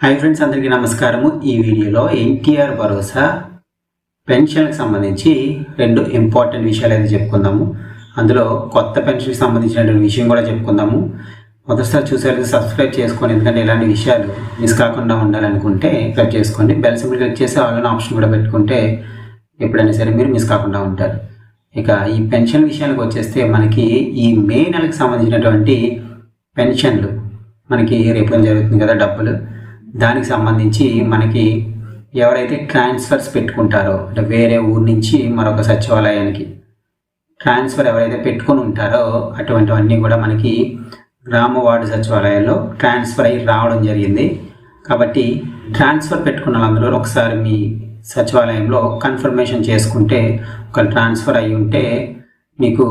Hi friends అందరికీ నమస్కారము. ఈ వీడియోలో ఎన్టీఆర్ భరోసా పెన్షన్కి సంబంధించి రెండు ఇంపార్టెంట్ విషయాలు అయితే చెప్పుకుందాము. అందులో కొత్త పెన్షన్కి సంబంధించినటువంటి విషయం కూడా చెప్పుకుందాము. మొదటిసారి చూసేది సబ్స్క్రైబ్ చేసుకోండి. ఎందుకంటే ఇలాంటి విషయాలు మిస్ కాకుండా ఉండాలనుకుంటే క్లిక్ చేసుకోండి. బెల్ సింబల్ క్లిక్ చేసి ఆన్లైన్ ఆప్షన్ కూడా పెట్టుకుంటే ఎప్పుడైనా సరే మీరు మిస్ కాకుండా ఉంటారు. ఇక ఈ పెన్షన్ విషయానికి వచ్చేస్తే మనకి ఈ మే నెలకు సంబంధించినటువంటి పెన్షన్లు మనకి రేపు జరుగుతుంది కదా డబ్బులు. దానికి సంబంధించి మనకి ఎవరైతే ట్రాన్స్ఫర్స్ పెట్టుకుంటారో అంటే వేరే ఊరు నుంచి మరొక సచివాలయానికి ట్రాన్స్ఫర్ ఎవరైతే పెట్టుకొని ఉంటారో అటువంటివన్నీ కూడా మనకి గ్రామ వార్డు సచివాలయాల్లో ట్రాన్స్ఫర్ అయ్యి రావడం జరిగింది. కాబట్టి ట్రాన్స్ఫర్ పెట్టుకున్న వాళ్ళందరూ ఒకసారి మీ సచివాలయంలో కన్ఫర్మేషన్ చేసుకుంటే ఒక ట్రాన్స్ఫర్ అయ్యి ఉంటే మీకు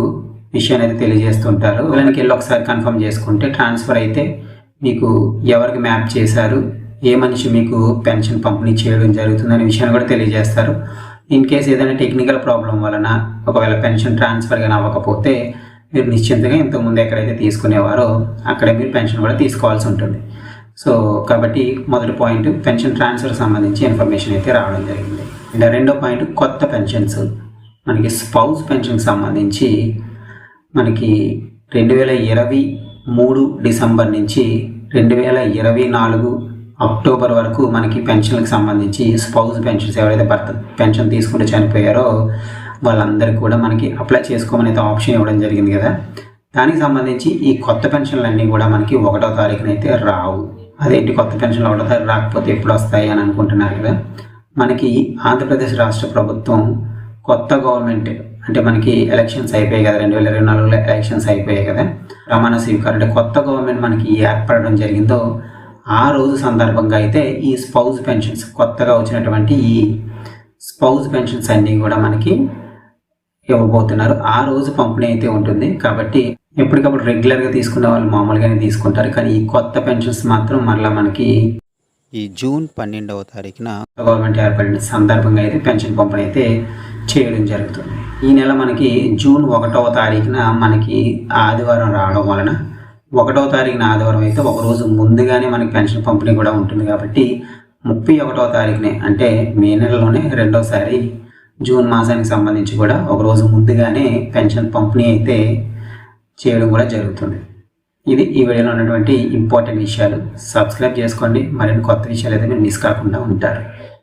విషయం అనేది తెలియజేస్తుంటారు. వాళ్ళకి వెళ్ళి ఒకసారి కన్ఫర్మ్ చేసుకుంటే ట్రాన్స్ఫర్ అయితే మీకు ఎవరికి మ్యాప్ చేశారు ఏ మనిషి మీకు పెన్షన్ పంపిణీ చేయడం జరుగుతుందనే విషయాన్ని కూడా తెలియజేస్తారు. ఇన్ కేసు ఏదైనా టెక్నికల్ ప్రాబ్లం వలన ఒకవేళ పెన్షన్ ట్రాన్స్ఫర్ కానీ అవ్వకపోతే మీరు నిశ్చింతగా ఇంతకుముందు ఎక్కడైతే తీసుకునేవారో అక్కడే మీరు పెన్షన్ కూడా తీసుకోవాల్సి ఉంటుంది. సో కాబట్టి మొదటి పాయింట్ పెన్షన్ ట్రాన్స్ఫర్ సంబంధించి ఇన్ఫర్మేషన్ అయితే రావడం జరిగింది. ఇంకా రెండో పాయింట్ కొత్త పెన్షన్స్. మనకి స్పౌస్ పెన్షన్కి సంబంధించి మనకి రెండు వేల ఇరవై మూడు డిసెంబర్ నుంచి రెండు వేల ఇరవై నాలుగు అక్టోబర్ వరకు మనకి పెన్షన్కి సంబంధించి స్పౌజ్ పెన్షన్స్ ఎవరైతే భర్త పెన్షన్ తీసుకుంటూ చనిపోయారో వాళ్ళందరికీ కూడా మనకి అప్లై చేసుకోమని అయితే ఆప్షన్ ఇవ్వడం జరిగింది కదా. దానికి సంబంధించి ఈ కొత్త పెన్షన్లు అన్నీ కూడా మనకి ఒకటో తారీఖున అయితే రావు. అదేంటి కొత్త పెన్షన్లు ఒకటో తారీఖు రాకపోతే ఎప్పుడు వస్తాయి అని అనుకుంటున్నారు కదా. మనకి ఆంధ్రప్రదేశ్ రాష్ట్ర ప్రభుత్వం కొత్త గవర్నమెంట్ అంటే మనకి ఎలక్షన్స్ అయిపోయాయి కదా రెండు వేల ఇరవై నాలుగులో ఎలక్షన్స్ అయిపోయాయి కదా. ప్రమాణ స్వీకారం అంటే కొత్త గవర్నమెంట్ మనకి ఏర్పడడం జరిగిందో ఆ రోజు సందర్భంగా అయితే ఈ స్పౌజ్ పెన్షన్స్ కొత్తగా వచ్చినటువంటి ఈ స్పౌజ్ పెన్షన్స్ అన్నీ కూడా మనకి ఇవ్వబోతున్నారు. ఆ రోజు పంపిణీ అయితే ఉంటుంది. కాబట్టి ఎప్పటికప్పుడు రెగ్యులర్గా తీసుకునే వాళ్ళు మామూలుగానే తీసుకుంటారు. కానీ ఈ కొత్త పెన్షన్స్ మాత్రం మరలా మనకి ఈ జూన్ పన్నెండవ తారీఖున గవర్నమెంట్ ఏర్పడిన సందర్భంగా అయితే పెన్షన్ పంపిణీ అయితే చేయడం జరుగుతుంది. ఈ నెల మనకి జూన్ ఒకటవ తారీఖున మనకి ఆదివారం రావడం వలన ఒకటో తారీఖున ఆదివారం అయితే ఒక రోజు ముందుగానే మనకి పెన్షన్ పంపిణీ కూడా ఉంటుంది కాబట్టి ముప్పై ఒకటో తారీఖునే అంటే మే నెలలోనే రెండోసారి జూన్ మాసానికి సంబంధించి కూడా ఒక రోజు ముందుగానే పెన్షన్ పంపిణీ అయితే చేయడం కూడా జరుగుతుంది. ఇది ఈ వీడియోలో ఉన్నటువంటి ఇంపార్టెంట్ విషయాలు. సబ్స్క్రైబ్ చేసుకోండి. మరిన్ని కొత్త విషయాలు అయితే మీరు మిస్ కాకుండా ఉంటారు.